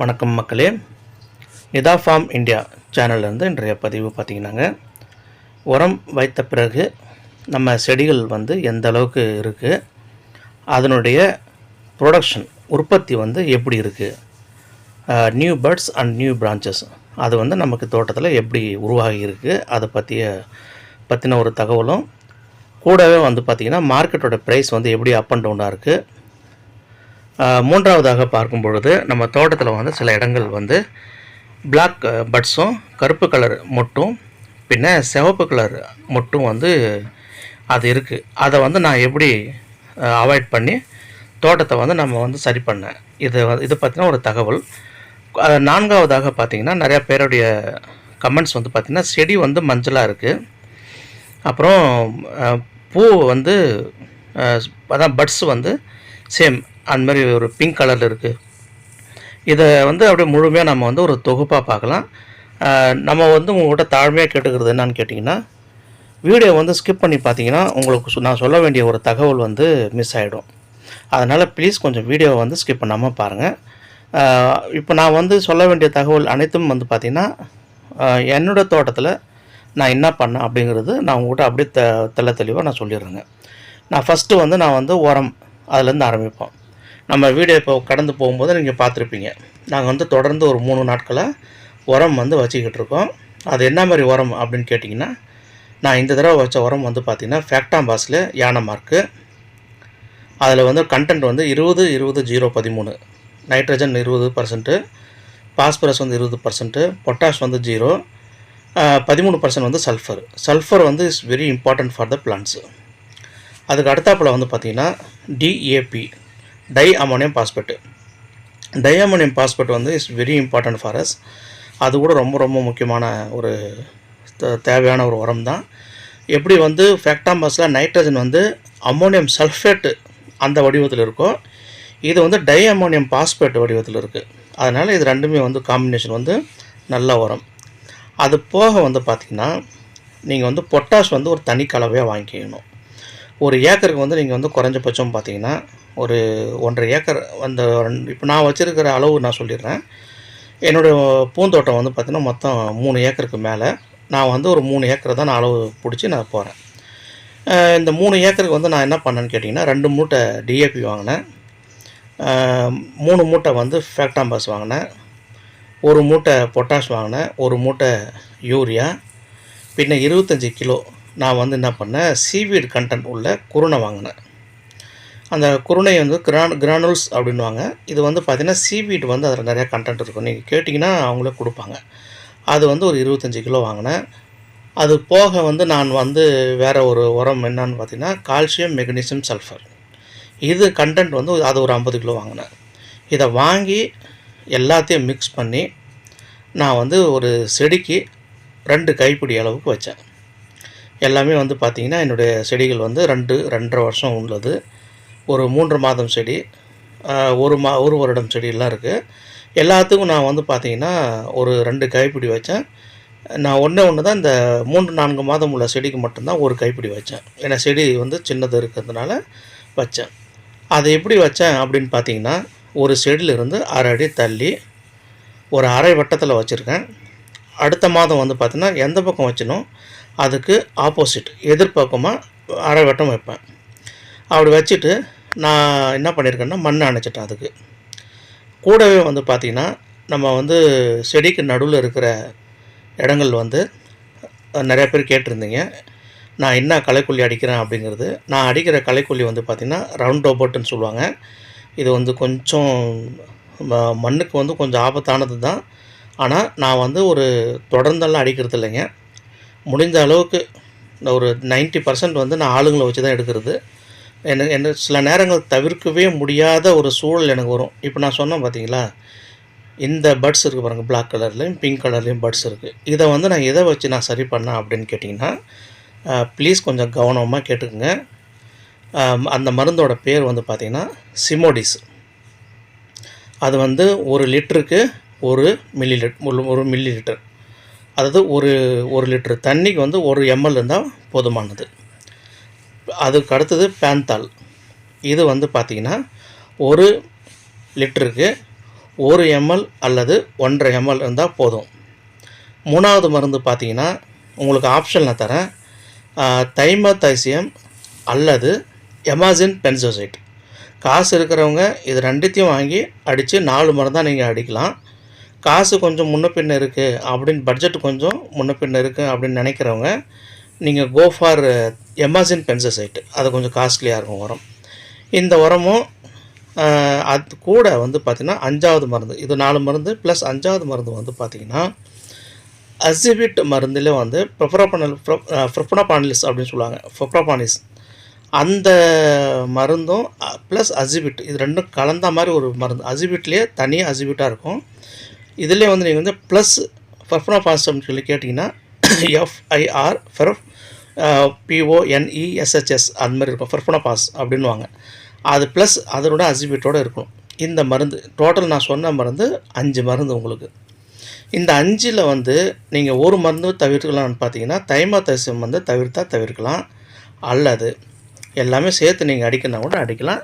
வணக்கம் மக்களே. Nita form India சேனல்லேருந்து இன்றைய பதிவு பார்த்திங்கன்னாங்க. உரம் வைத்த பிறகு நம்ம செடிகள் வந்து எந்த அளவுக்கு இருக்குது அதனுடைய ப்ரொடக்ஷன் உற்பத்தி வந்து எப்படி இருக்குது new parts and new branches அது வந்து நமக்கு தோட்டத்தில் எப்படி உருவாகி இருக்குது அதை பற்றிய பற்றின ஒரு தகவலும். கூடவே வந்து பார்த்திங்கன்னா மார்க்கெட்டோட ப்ரைஸ் வந்து எப்படி அப் அண்ட் டவுனாக இருக்குது மூன்றாவதாக பார்க்கும் பொழுது நம்ம தோட்டத்தில் வந்து சில இடங்கள் வந்து பிளாக் பட்ஸும் கருப்பு கலர் மொட்டும் பின்ன சிவப்பு கலர் மொட்டும் வந்து அது இருக்குது அதை வந்து நான் எப்படி அவாய்ட் பண்ணி தோட்டத்தை வந்து நம்ம வந்து சரி பண்ணேன் இது இது பற்றின ஒரு தகவல். நான்காவதாக பார்த்தீங்கன்னா நிறையா பேருடைய கமெண்ட்ஸ் வந்து பார்த்திங்கன்னா செடி வந்து மஞ்சளாக இருக்குது அப்புறம் பூ வந்து அதான் பட்ஸ் வந்து சேம் அந்த மாதிரி ஒரு பிங்க் கலரில் இருக்குது இதை வந்து அப்படியே முழுமையாக நம்ம வந்து ஒரு தொகுப்பாக பார்க்கலாம். நம்ம வந்து உங்கள்கிட்ட தாழ்மையாக கேட்டுக்கிறது என்னன்னு கேட்டிங்கன்னா வீடியோ வந்து ஸ்கிப் பண்ணி பார்த்தீங்கன்னா உங்களுக்கு சொ- நான் சொல்ல வேண்டிய ஒரு தகவல் வந்து மிஸ் ஆகிடும் அதனால் ப்ளீஸ் கொஞ்சம் வீடியோவை வந்து ஸ்கிப் பண்ணாமல் பாருங்கள் இப்போ நான் வந்து சொல்ல வேண்டிய தகவல் அனைத்தும் வந்து பார்த்திங்கன்னா என்னோடய என்னோட தோட்டத்தில் நான் என்ன பண்ணேன் அப்படிங்கிறது நான் உங்கள்கிட்ட அப்படியே த தெள்ள தெளிவாக நான் சொல்லிடுறேங்க. நான் ஃபஸ்ட்டு வந்து நான் வந்து உரம் அதுலேருந்து ஆரம்பிப்போம். நம்ம வீடியோ இப்போ கடந்து போகும்போது நீங்கள் பார்த்துருப்பீங்க. நாங்கள் வந்து தொடர்ந்து ஒரு மூணு நாட்களாக உரம் வந்து வச்சுக்கிட்டு இருக்கோம். அது என்ன மாதிரி உரம் அப்படின்னு கேட்டிங்கன்னா நான் இந்த தடவை வச்ச உரம் வந்து பார்த்திங்கன்னா ஃபேக்டாம்பாஸில் யானை மார்க்கு அதில் வந்து கண்டென்ட் வந்து இருபது இருபது ஜீரோ பதிமூணு. நைட்ரஜன் இருபது பர்சன்ட்டு பாஸ்பரஸ் வந்து இருபது பர்சன்ட்டு பொட்டாஷ் வந்து ஜீரோ பதிமூணு பர்சன்ட் வந்து சல்ஃபர் சல்ஃபர் வந்து is very important for the plants அதுக்கு அடுத்தாப்பில் வந்து பார்த்திங்கன்னா DAP di ammonium phosphate di ammonium phosphate வந்து is very important for us அது கூட ரொம்ப ரொம்ப முக்கியமான ஒரு தேவையான ஒரு உரம் தான். எப்படி வந்து ஃபேக்டாம்பஸில் நைட்ரஜன் வந்து அம்மோனியம் சல்ஃபேட்டு அந்த வடிவத்தில் இருக்கோ இது வந்து டை அம்மோனியம் பாஸ்பேட் வடிவத்தில் இருக்குது அதனால் இது ரெண்டுமே வந்து காம்பினேஷன் வந்து நல்ல உரம். அது போக வந்து பார்த்திங்கன்னா நீங்கள் வந்து பொட்டாஷ் வந்து ஒரு தனி கலவையாக வாங்கிக்கணும். ஒரு ஏக்கருக்கு வந்து நீங்கள் வந்து குறைஞ்சபட்சம் பார்த்தீங்கன்னா ஒரு ஒன்றரை ஏக்கர் அந்த இப்போ நான் வச்சுருக்கிற அளவு நான் சொல்லிடுறேன். என்னுடைய பூந்தோட்டம் வந்து பார்த்திங்கன்னா மொத்தம் மூணு ஏக்கருக்கு மேலே. நான் வந்து ஒரு மூணு ஏக்கரை தான் நான் அளவு பிடிச்சி நான் போகிறேன் இந்த மூணு ஏக்கருக்கு வந்து நான் என்ன பண்ணேன்னு கேட்டிங்கன்னா ரெண்டு மூட்டை டிஏபி வாங்கினேன். மூணு மூட்டை வந்து ஃபேக்டாம்பஸ் வாங்கினேன். ஒரு மூட்டை பொட்டாஷ் வாங்கினேன். ஒரு மூட்டை யூரியா பின்ன இருபத்தஞ்சி கிலோ நான் வந்து என்ன பண்ணேன் சீவீட் கண்டென்ட் உள்ள குருணை வாங்கினேன். அந்த குருணை வந்து கிரான் கிரானுல்ஸ் அப்படின்வாங்க இது வந்து பார்த்திங்கன்னா சீவீட் வந்து அதில் நிறையா கண்டென்ட் இருக்கும். நீங்கள் கேட்டிங்கன்னா அவங்களே கொடுப்பாங்க. அது வந்து ஒரு இருபத்தஞ்சி கிலோ வாங்கினேன். அது போக வந்து நான் வந்து வேறு ஒரு உரம் என்னன்னு பார்த்தீங்கன்னா கால்சியம் மெக்னீசியம் சல்ஃபர் இது கண்டென்ட் வந்து அது ஒரு ஐம்பது கிலோ வாங்கினேன். இதை வாங்கி எல்லாத்தையும் மிக்ஸ் பண்ணி நான் வந்து ஒரு செடிக்கு ரெண்டு கைப்பிடி அளவுக்கு வச்சேன். எல்லாமே வந்து பார்த்திங்கன்னா என்னுடைய செடிகள் வந்து ரெண்டு ரெண்டரை வருஷம் உள்ளது. ஒரு மூன்று மாதம் செடி ஒரு மா ஒரு வருடம் செடியெல்லாம் இருக்குது எல்லாத்துக்கும் நான் வந்து பார்த்திங்கன்னா ஒரு ரெண்டு கைப்பிடி வச்சேன். நான் ஒன்றே ஒன்று தான் இந்த மூன்று நான்கு மாதம் உள்ள செடிக்கு மட்டும்தான் ஒரு கைப்பிடி வச்சேன். ஏன்னா செடி வந்து சின்னது இருக்கிறதுனால வச்சேன். அதை எப்படி வச்சேன் அப்படின்னு பார்த்தீங்கன்னா ஒரு செடியிலிருந்து அரை அடி தள்ளி ஒரு அரை வட்டத்தில் வச்சுருக்கேன். அடுத்த மாதம் வந்து பார்த்திங்கன்னா எந்த பக்கம் வச்சனோ அதுக்கு ஆப்போசிட் எதிர்பக்கமாக அரை வட்டம் வைப்பேன். அப்படி வச்சுட்டு நான் என்ன பண்ணியிருக்கேன்னா மண் அணைச்சிட்டேன் அதுக்கு. கூடவே வந்து பார்த்திங்கன்னா நம்ம வந்து செடிக்கு நடுவில் இருக்கிற இடங்கள் வந்து நிறையா பேர் கேட்டிருந்தீங்க. நான் என்ன களைக்கொல்லி அடிக்கிறேன் அப்படிங்கிறது. நான் அடிக்கிற களைக்கொல்லி வந்து பார்த்திங்கன்னா ரவுண்ட் ரோபோட்டுன்னு சொல்லுவாங்க. இது வந்து கொஞ்சம் மண்ணுக்கு வந்து கொஞ்சம் ஆபத்தானது தான் ஆனால் நான் வந்து ஒரு தொடர்ந்தெல்லாம் அடிக்கிறது இல்லைங்க. முடிந்த அளவுக்கு ஒரு 90% பர்சன்ட் வந்து நான் ஆளுங்களை வச்சு தான் எடுக்கிறது. எனக்கு என்ன சில நேரங்கள் தவிர்க்கவே முடியாத ஒரு சூழல் எனக்கு வரும். இப்போ நான் சொன்னேன் பார்த்தீங்களா இந்த பட்ஸ் இருக்குது பாருங்கள் பிளாக் கலர்லேயும் பிங்க் கலர்லேயும் பட்ஸ் இருக்குது இதை வந்து நான் எதை வச்சு நான் சரி பண்ணேன் அப்படின்னு கேட்டிங்கன்னா ப்ளீஸ் கொஞ்சம் கவனமாக கேட்டுக்குங்க. அந்த மருந்தோட பேர் வந்து பார்த்திங்கன்னா சிமோடிஸ் அது வந்து ஒரு லிட்டருக்கு ஒரு மில்லி லிட் ஒரு மில்லி லிட்டர் அதாவது ஒரு ஒரு லிட்டர் தண்ணிக்கு வந்து ஒரு எம்எல் இருந்தால் போதுமானது. அதுக்கு அடுத்தது பேந்தால் இது வந்து பார்த்திங்கன்னா ஒரு லிட்டருக்கு ஒரு எம்எல் அல்லது ஒன்றரை எம்எல் இருந்தால் போதும். மூணாவது மருந்து பார்த்தீங்கன்னா உங்களுக்கு ஆப்ஷன் நான் தரேன். தைமத்தைசியம் அல்லது எமாசின் பென்சோசைட் காசு இருக்கிறவங்க இது ரெண்டுத்தையும் வாங்கி அடித்து நாலு மருந்தாக நீங்கள் அடிக்கலாம். காசு கொஞ்சம் முன்ன பின்ன இருக்குது அப்படின்னு பட்ஜெட் கொஞ்சம் முன்ன பின்ன இருக்குது அப்படின்னு நினைக்கிறவங்க நீங்கள் கோ ஃபார் எமாசின் பென்சசைட்டு அது கொஞ்சம் காஸ்ட்லியாக இருக்கும் உரம். இந்த உரமும் அது கூட வந்து பார்த்திங்கன்னா அஞ்சாவது மருந்து. இது நாலு மருந்து ப்ளஸ் அஞ்சாவது மருந்து வந்து பார்த்திங்கன்னா அசிபிட் மருந்தில் வந்து ப்ரொப்ரோபனல் ப்ரொப்ரோபானிலிஸ் அப்படின்னு சொல்லுவாங்க. ப்ரொப்ரோபானிஸ் அந்த மருந்தும் ப்ளஸ் அசிபிட் இது ரெண்டும் கலந்த மாதிரி ஒரு மருந்து. அசிபிட்லேயே தனியாக அசிபிட்டாக இருக்கும். இதிலே வந்து நீங்கள் வந்து ப்ளஸ் ஃபர்ஃபனோபாஸ் அப்படின்னு சொல்லி கேட்டிங்கன்னா எஃப்ஐஆர் ஃபெர்ஃப் பிஓஎன்இஎஸ்ஹெச்எஸ் அது மாதிரி இருக்கும். ஃபர்ஃபனோபாஸ் அப்படின்வாங்க அது ப்ளஸ் அதனோட அசிபிட்டோடு இருக்கும். இந்த மருந்து டோட்டல் நான் சொன்ன மருந்து அஞ்சு மருந்து உங்களுக்கு. இந்த அஞ்சில் வந்து நீங்கள் ஒரு மருந்து தவிர்க்கலாம்னு பார்த்தீங்கன்னா தைமாத்தசியம் வந்து தவிர்த்தா தவிர்க்கலாம். அல்லது எல்லாமே சேர்த்து நீங்கள் அடிக்கணும் கூட அடிக்கலாம்.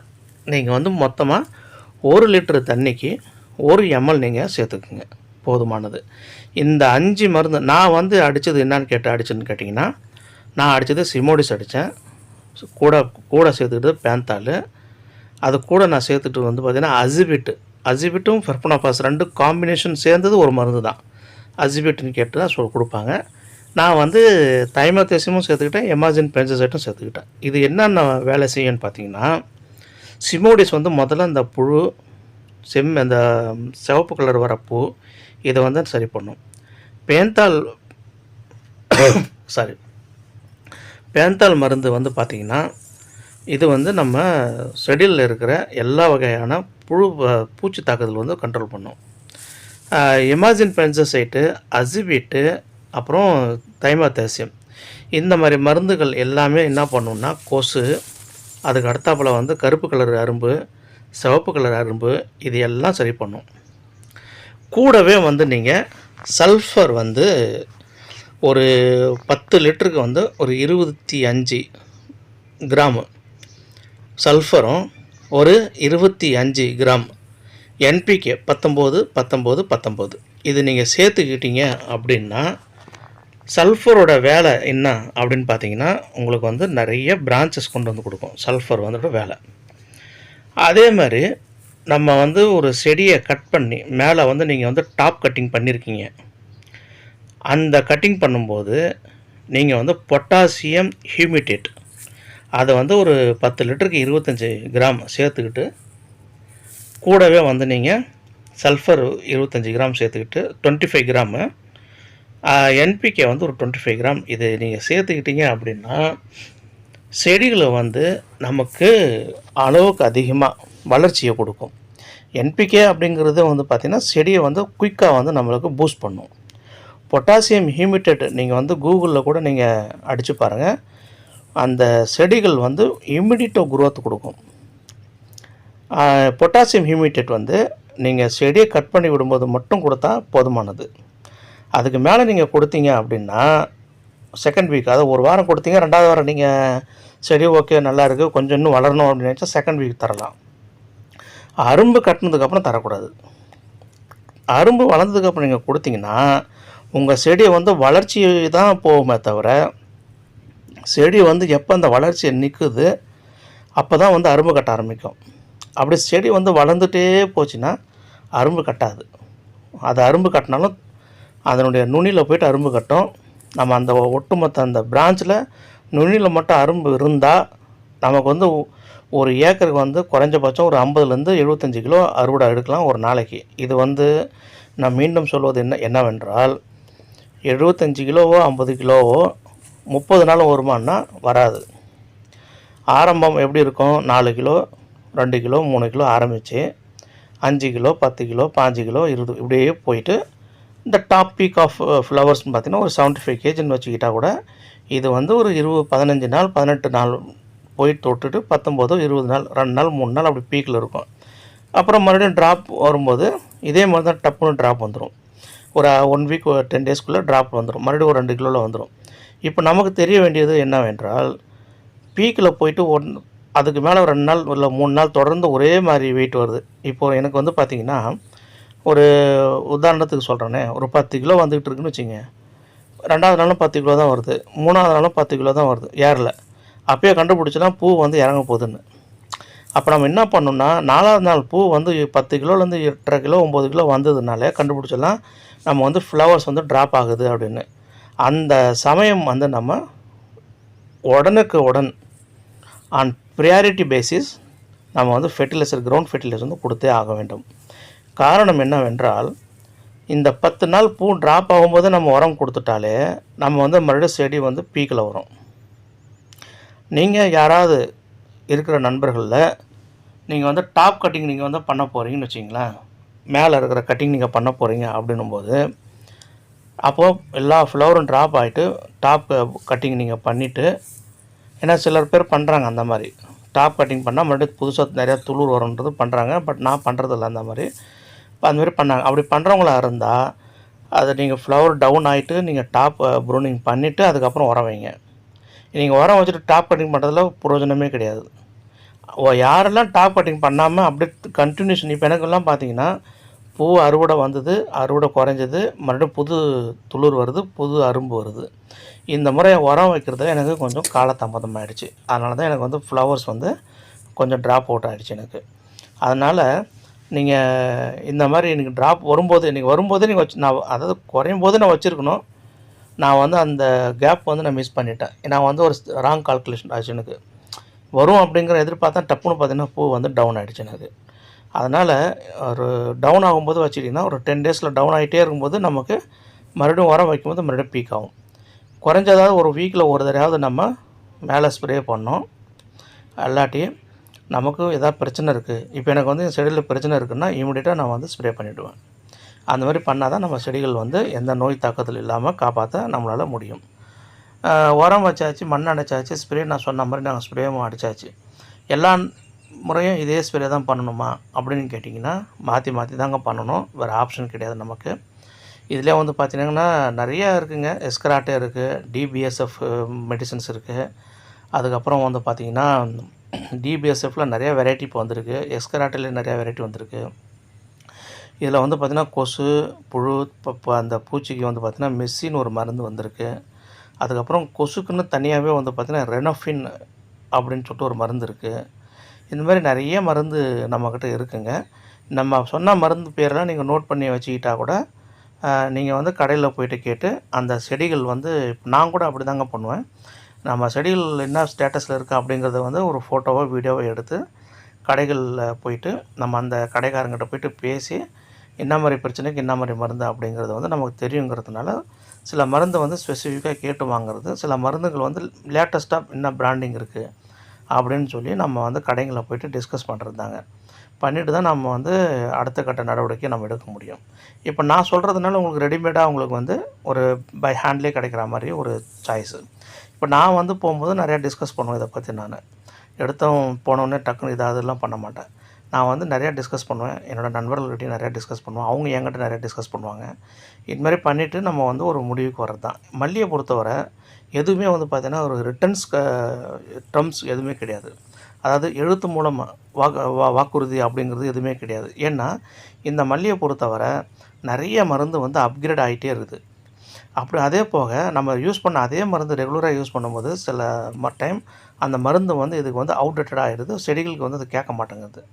நீங்கள் வந்து மொத்தமாக ஒரு லிட்டரு தண்ணிக்கு ஒரு எம்எல் நீங்கள் சேர்த்துக்குங்க. போதுமானது. இந்த அஞ்சு மருந்து நான் வந்து அடித்தது என்னன்னு கேட்டு அடிச்சுன்னு கேட்டிங்கன்னா நான் அடித்தது சிமோடிஸ் அடித்தேன் கூட கூட சேர்த்துக்கிட்டது பேந்தால் அது கூட நான் சேர்த்துட்டு வந்து பார்த்திங்கன்னா அசிபிட்டு அசிபிட்டும் ஃபெர்பனாபாஸ் ரெண்டு காம்பினேஷன் சேர்ந்தது ஒரு மருந்து தான். அசிபிட்டுன்னு கேட்டு தான் சொல் கொடுப்பாங்க. நான் வந்து தைமத்தேசியமும் சேர்த்துக்கிட்டேன் எமாஜின் பென்சசைட்டும் சேர்த்துக்கிட்டேன். இது என்னென்ன வேலை செய்யும்னு பார்த்தீங்கன்னா சிமோடிஸ் வந்து முதல்ல அந்த புழு செம் அந்த சிவப்பு கலர் வர பூ இதை வந்து சரி பண்ணும். பேந்தால் சாரி பேந்தால் மருந்து வந்து பார்த்திங்கன்னா இது வந்து நம்ம செடியில் இருக்கிற எல்லா வகையான புழு பூச்சி தாக்குதல் வந்து கண்ட்ரோல் பண்ணும். இமாஜின் பென்சசைட்டு அசிபீட்டு அப்புறம் தைமாத்தேசியம் இந்த மாதிரி மருந்துகள் எல்லாமே என்ன பண்ணுன்னா கொசு அதுக்கு அடுத்தாப்பில் வந்து கருப்பு கலர் அரும்பு சிவப்பு கலர் அரும்பு இது எல்லாம் சரி பண்ணும். கூடவே வந்து நீங்கள் சல்ஃபர் வந்து ஒரு பத்து லிட்டருக்கு வந்து ஒரு இருபத்தி அஞ்சு கிராமு. சல்ஃபரும் ஒரு இருபத்தி அஞ்சு கிராம். என்பிகே பத்தொம்போது பத்தொம்போது பத்தொம்போது. இது நீங்கள் சேர்த்துக்கிட்டீங்க அப்படின்னா சல்ஃபரோட வேலை என்ன அப்படின்னு பார்த்தீங்கன்னா உங்களுக்கு வந்து நிறைய பிரான்ச்சஸ் கொண்டு வந்து கொடுக்கும். சல்ஃபர் வந்துட்டு வேலை. அதே மாதிரி நம்ம வந்து ஒரு செடியை கட் பண்ணி மேலே வந்து நீங்கள் வந்து டாப் கட்டிங் பண்ணியிருக்கீங்க அந்த கட்டிங் பண்ணும்போது நீங்கள் வந்து பொட்டாசியம் ஹியூமிடேட் அதை வந்து ஒரு பத்து லிட்டருக்கு இருபத்தஞ்சி கிராம் சேர்த்துக்கிட்டு கூடவே வந்து நீங்கள் சல்ஃபர் இருபத்தஞ்சி கிராம் சேர்த்துக்கிட்டு டுவெண்ட்டி ஃபைவ் கிராமு என்பிகே வந்து ஒரு டுவெண்ட்டி ஃபைவ் கிராம் இது நீங்கள் சேர்த்துக்கிட்டீங்க அப்படின்னா செடிகளை வந்து நமக்கு அளவுக்கு அதிகமாக வளர்ச்சியை கொடுக்கும். என்பிகே அப்படிங்கிறது வந்து பார்த்திங்கன்னா செடியை வந்து குயிக்காக வந்து நம்மளுக்கு பூஸ்ட் பண்ணும். பொட்டாசியம் ஹியூமிட்டேட் நீங்கள் வந்து கூகுளில் கூட நீங்கள் அடித்து பாருங்கள் அந்த செடிகள் வந்து இமிடியட்டோ குரோத் கொடுக்கும். பொட்டாசியம் ஹியூமிட்டேட் வந்து நீங்கள் செடியை கட் பண்ணி விடும்போது மட்டும் கொடுத்தா போதுமானது. அதுக்கு மேலே நீங்கள் கொடுத்தீங்க அப்படின்னா செகண்ட் வீக் அதாவது ஒரு வாரம் கொடுத்தீங்க ரெண்டாவது வாரம் நீங்கள் செடி ஓகே நல்லா இருக்குது கொஞ்சம் இன்னும் வளரணும் அப்படின்னு நினச்சா செகண்ட் வீக் தரலாம். அரும்பு கட்டினதுக்கப்புறம் தரக்கூடாது. அரும்பு வளர்ந்ததுக்கப்புறம் நீங்கள் கொடுத்தீங்கன்னா உங்கள் செடியை வந்து வளர்ச்சி தான் போகுமே தவிர செடி வந்து எப்போ அந்த வளர்ச்சி நிற்குது அப்போ தான் வந்து அரும்பு கட்ட ஆரம்பிக்கும். அப்படி செடி வந்து வளர்ந்துட்டே போச்சுன்னா அரும்பு கட்டாது. அது அரும்பு கட்டினாலும் அதனுடைய நுனியில் போயிட்டு அரும்பு கட்டும். நம்ம அந்த ஒட்டுமொத்த அந்த பிரான்ச்சில் நுனியில் மட்டும் அரும்பு இருந்தால் நமக்கு வந்து ஒரு ஏக்கருக்கு வந்து குறைஞ்சபட்சம் ஒரு ஐம்பதுலேருந்து எழுபத்தஞ்சு கிலோ அறுவடை எடுக்கலாம் ஒரு நாளைக்கு. இது வந்து நான் மீண்டும் சொல்வது என்ன என்னவென்றால் எழுபத்தஞ்சு கிலோவோ ஐம்பது கிலோவோ முப்பது நாளும் வருமானா வராது. ஆரம்பம் எப்படி இருக்கும்? நாலு கிலோ ரெண்டு கிலோ மூணு கிலோ ஆரம்பித்து அஞ்சு கிலோ பத்து கிலோ பாஞ்சு கிலோ இருபது இப்படியே போயிட்டு இந்த டாப் பீக் ஆஃப் uh, ஃப்ளவர்ஸ்னு பார்த்தீங்கன்னா ஒரு செவன்ட்டி ஃபைவ் கேஜின்னு வச்சுக்கிட்டால் கூட இது வந்து ஒரு இருபது பதினஞ்சு நாள் பதினெட்டு நாள் போய் தொட்டுட்டு பத்தொம்போதோ இருபது நாள் ரெண்டு நாள் மூணு நாள் அப்படி பீக்கில் இருக்கும். அப்புறம் மறுபடியும் ட்ராப் வரும்போது இதே மாதிரி தான் டப்புன்னு ட்ராப் வந்துடும் ஒரு ஒன் வீக் டென் டேஸ்க்குள்ளே ட்ராப் வந்துடும் மறுபடியும் ஒரு ரெண்டு கிலோவில் வந்துடும் இப்போ நமக்கு தெரிய வேண்டியது என்னவென்றால் பீக்கில் போயிட்டு ஒன் அதுக்கு மேலே ரெண்டு நாள் இல்லை மூணு நாள் தொடர்ந்து ஒரே மாதிரி வெயிட் வருது. இப்போது எனக்கு வந்து பார்த்திங்கன்னா ஒரு உதாரணத்துக்கு சொல்கிறேனே ஒரு பத்து கிலோ வந்துக்கிட்டு இருக்குன்னு வச்சுங்க. ரெண்டாவது நாளும் பத்து கிலோ தான் வருது. மூணாவது நாளும் பத்து கிலோ தான் வருது. ஏரில் அப்போயே கண்டுபிடிச்சிலாம் பூ வந்து இறங்க போகுதுன்னு. அப்போ நம்ம என்ன பண்ணோம்னா நாலாவது நாள் பூ வந்து பத்து கிலோலேருந்து எட்டரை கிலோ ஒம்பது கிலோ வந்ததுனாலே கண்டுபிடிச்சலாம் நம்ம வந்து ஃப்ளவர்ஸ் வந்து ட்ராப் ஆகுது அப்படின்னு. அந்த சமயம் வந்து நம்ம உடனுக்கு உடன் ஆன் ப்ரியாரிட்டி பேசிஸ் நம்ம வந்து ஃபெர்டிலைசர் கிரவுண்ட் ஃபெர்டிலைசர் வந்து கொடுத்தே ஆக வேண்டும். காரணம் என்னவென்றால் இந்த பத்து நாள் பூ ட்ராப் ஆகும்போது நம்ம உரம் கொடுத்துட்டாலே நம்ம வந்து மறுபடியும் செடி வந்து பீக்கில் வரும். நீங்கள் யாராவது இருக்கிற நண்பர்களில் நீங்கள் வந்து டாப் கட்டிங் நீங்கள் வந்து பண்ண போகிறீங்கன்னு வச்சிங்களேன் மேலே இருக்கிற கட்டிங் நீங்கள் பண்ண போகிறீங்க அப்படின்னும்போது அப்போது எல்லா ஃப்ளவரும் ட்ராப் ஆகிட்டு டாப் கட்டிங் நீங்கள் பண்ணிவிட்டு ஏன்னா சிலர் பேர் பண்ணுறாங்க அந்த மாதிரி. டாப் கட்டிங் பண்ணால் மறுபடியும் புதுசாக நிறையா துளிர் வரும்ன்றது பண்ணுறாங்க பட் நான் பண்ணுறதில்ல அந்த மாதிரி. இப்போ அந்த மாதிரி பண்ணாங்க அப்படி பண்ணுறவங்களா இருந்தால் அது நீங்கள் ஃப்ளவர் டவுன் ஆகிட்டு நீங்கள் டாப் ப்ரூனிங் பண்ணிவிட்டு அதுக்கப்புறம் உரம் வைங்க. நீங்கள் உரம் வச்சுட்டு டாப் கட்டிங் பண்ணுறதுல பிரயோஜனமே கிடையாது. யாரெல்லாம் டாப் கட்டிங் பண்ணாமல் அப்படியே கண்டினியூஷன் இப்போ எனக்கெல்லாம் பார்த்தீங்கன்னா பூ அறுவடை வந்தது அறுவடை குறைஞ்சது மறுபடியும் புது துளிர் வருது புது அரும்பு வருது. இந்த முறை உரம் வைக்கிறதுல எனக்கு கொஞ்சம் காலதாமதம் ஆகிடுச்சு அதனால தான் எனக்கு வந்து ஃப்ளவர்ஸ் வந்து கொஞ்சம் ட்ராப் அவுட் ஆகிடுச்சு எனக்கு. அதனால் நீங்கள் இந்த மாதிரி எனக்கு ட்ராப் வரும்போது நீங்கள் வரும்போது நீங்கள் வச்சு நான் அதாவது குறையும் போது நான் வச்சுருக்கணும். நான் வந்து அந்த கேப் வந்து நான் மிஸ் பண்ணிட்டேன். நான் வந்து ஒரு ராங் கால்குலேஷன் ஆச்சு எனக்கு. வரும் அப்படிங்கிற எதிர்பார்த்தா டப்புன்னு பார்த்தீங்கன்னா பூ வந்து டவுன் ஆகிடுச்சு எனக்கு. அதனால் ஒரு டவுன் ஆகும்போது வச்சுட்டிங்கன்னா ஒரு டென் டேஸில் டவுன் ஆகிட்டே இருக்கும்போது நமக்கு மறுபடியும் உரம் வைக்கும்போது மறுபடியும் பீக் ஆகும். குறைஞ்சதாவது ஒரு வீக்கில் ஒரு தடவையாவது நம்ம மேலே ஸ்ப்ரே பண்ணோம் எல்லாட்டியும் நமக்கு எதாவது பிரச்சனை இருக்குது இப்போ எனக்கு வந்து செடியில் பிரச்சனை இருக்குன்னா இமீடியட்டாக நான் வந்து ஸ்ப்ரே பண்ணிவிடுவேன் அந்த மாதிரி பண்ணால் தான் நம்ம செடிகள் வந்து எந்த நோய் தாக்கத்தில் இல்லாமல் காப்பாற்ற நம்மளால் முடியும். உரம் வச்சாச்சு மண் அடைச்சாச்சு ஸ்ப்ரே நான் சொன்ன மாதிரி நாங்கள் ஸ்ப்ரேவும் அடித்தாச்சு எல்லா முறையும் இதே ஸ்ப்ரே தான் பண்ணணுமா அப்படின்னு கேட்டிங்கன்னா மாற்றி மாற்றி தாங்க பண்ணணும். வேறு ஆப்ஷன் கிடையாது நமக்கு. இதிலே வந்து பார்த்தீங்கன்னா நிறையா இருக்குங்க. எஸ்கராட்டே இருக்குது டிபிஎஸ்எஃப் மெடிசன்ஸ் இருக்குது அதுக்கப்புறம் வந்து பார்த்திங்கன்னா டிபிஎஸ்எஃப்பில் நிறைய வெரைட்டி இப்போ வந்திருக்கு. எஸ்கராட்டில் நிறையா வெரைட்டி வந்திருக்கு. இதில் வந்து பார்த்திங்கன்னா கொசு புழு இப்போ அந்த பூச்சிக்கு வந்து பார்த்திங்கன்னா மெஸ்ஸின்னு ஒரு மருந்து வந்திருக்கு. அதுக்கப்புறம் கொசுக்குன்னு தனியாகவே வந்து பார்த்திங்கன்னா ரெனோஃபின் அப்படின்னு சொல்லிட்டு ஒரு மருந்து இருக்குது இந்த மாதிரி நிறைய மருந்து நம்மக்கிட்ட இருக்குங்க. நம்ம சொன்ன மருந்து பேரெல்லாம் நீங்கள் நோட் பண்ணி வச்சுக்கிட்டா கூட நீங்கள் வந்து கடையில் போயிட்டு கேட்டு அந்த செடிகள் வந்து நான் கூட அப்படி தாங்க பண்ணுவேன். நம்ம செடிகள் என்ன ஸ்டேட்டஸில் இருக்குது அப்படிங்கிறத வந்து ஒரு ஃபோட்டோவோ வீடியோவோ எடுத்து கடைகளில் போயிட்டு நம்ம அந்த கடைக்காரங்கிட்ட போயிட்டு பேசி என்ன மாதிரி பிரச்சனைக்கு என்ன மாதிரி மருந்து அப்படிங்கிறது வந்து நமக்கு தெரியுங்கிறதுனால சில மருந்து வந்து ஸ்பெசிஃபிக்காக கேட்டு வாங்குறது சில மருந்துகள் வந்து லேட்டஸ்ட்டாக என்ன பிராண்டிங் இருக்குது அப்படின்னு சொல்லி நம்ம வந்து கடைங்களில் போயிட்டு டிஸ்கஸ் பண்ணுறது தாங்க பண்ணிட்டு தான் நம்ம வந்து அடுத்த கட்ட நடவடிக்கை நம்ம எடுக்க முடியும். இப்போ நான் சொல்கிறதுனால உங்களுக்கு ரெடிமேடாக உங்களுக்கு வந்து ஒரு பை ஹேண்ட்லேயே கிடைக்கிற மாதிரி ஒரு சாய்ஸு இப்போ நான் வந்து போகும்போது நிறையா டிஸ்கஸ் பண்ணுவேன் இதை பற்றி நான். எடுத்தோம் போனோடனே டக்குன்னு இதாக அதெல்லாம் பண்ண மாட்டேன். நான் வந்து நிறையா டிஸ்கஸ் பண்ணுவேன். என்னோடய நண்பர்கள்கிட்டையும் நிறையா டிஸ்கஸ் பண்ணுவேன். அவங்க என்கிட்ட நிறையா டிஸ்கஸ் பண்ணுவாங்க. இது மாதிரி பண்ணிவிட்டு நம்ம வந்து ஒரு முடிவுக்கு வர்றது தான் மல்லியை பொறுத்தவரை எதுவுமே வந்து பார்த்தீங்கன்னா ஒரு ரிட்டர்ன்ஸ் டர்ம்ஸ் எதுவுமே கிடையாது. அதாவது எழுத்து மூலமாக வாக்கு வா- வாக்குறுதி அப்படிங்கிறது எதுவுமே கிடையாது. ஏன்னா இந்த மல்லியை பொறுத்தவரை நிறைய மருந்து வந்து அப்கிரேட் ஆகிட்டே இருக்குது. அப்படி அதே போக நம்ம யூஸ் பண்ண அதே மருந்து ரெகுலராக யூஸ் பண்ணும்போது சில டைம் அந்த மருந்து வந்து இதுக்கு வந்து அவுடேட்டட் ஆகிடுது செடிகளுக்கு வந்து அது கேட்க மாட்டேங்குது.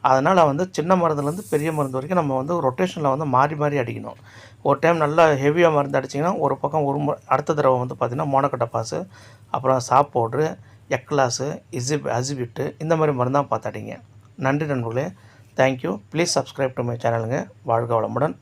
அதனால் வந்து சின்ன மருந்துலேருந்து பெரிய மருந்து வரைக்கும் நம்ம வந்து ரொட்டேஷனில் வந்து மாறி மாறி அடிக்கணும். ஒரு டைம் நல்லா ஹெவியாக மருந்து அடிச்சிங்கன்னா ஒரு பக்கம் ஒரு மு- அடுத்த தடவை வந்து பார்த்திங்கன்னா மோனக்கட்டப்பாசு அப்புறம் சாப் பவுட்ரு எக்லாஸு இசிப் அசிபிட்டு இந்த மாதிரி மருந்தான் பார்த்து அடிங்க நன்றி நண்பர்களே. Thank you please subscribe to my சேனலுங்க வாழ்க வளமுடன்.